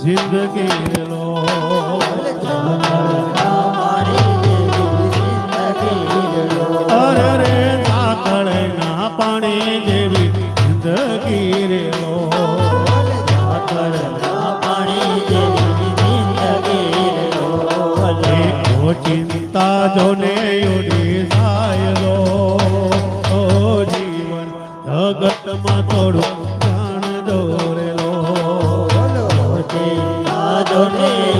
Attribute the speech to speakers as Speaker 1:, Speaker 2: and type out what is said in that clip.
Speaker 1: જિંદગી લો અરે રે તાકળે ના પાણી જેવી જિંદગી રે લો ચિંતા જોને ઉડી થાય લો Don't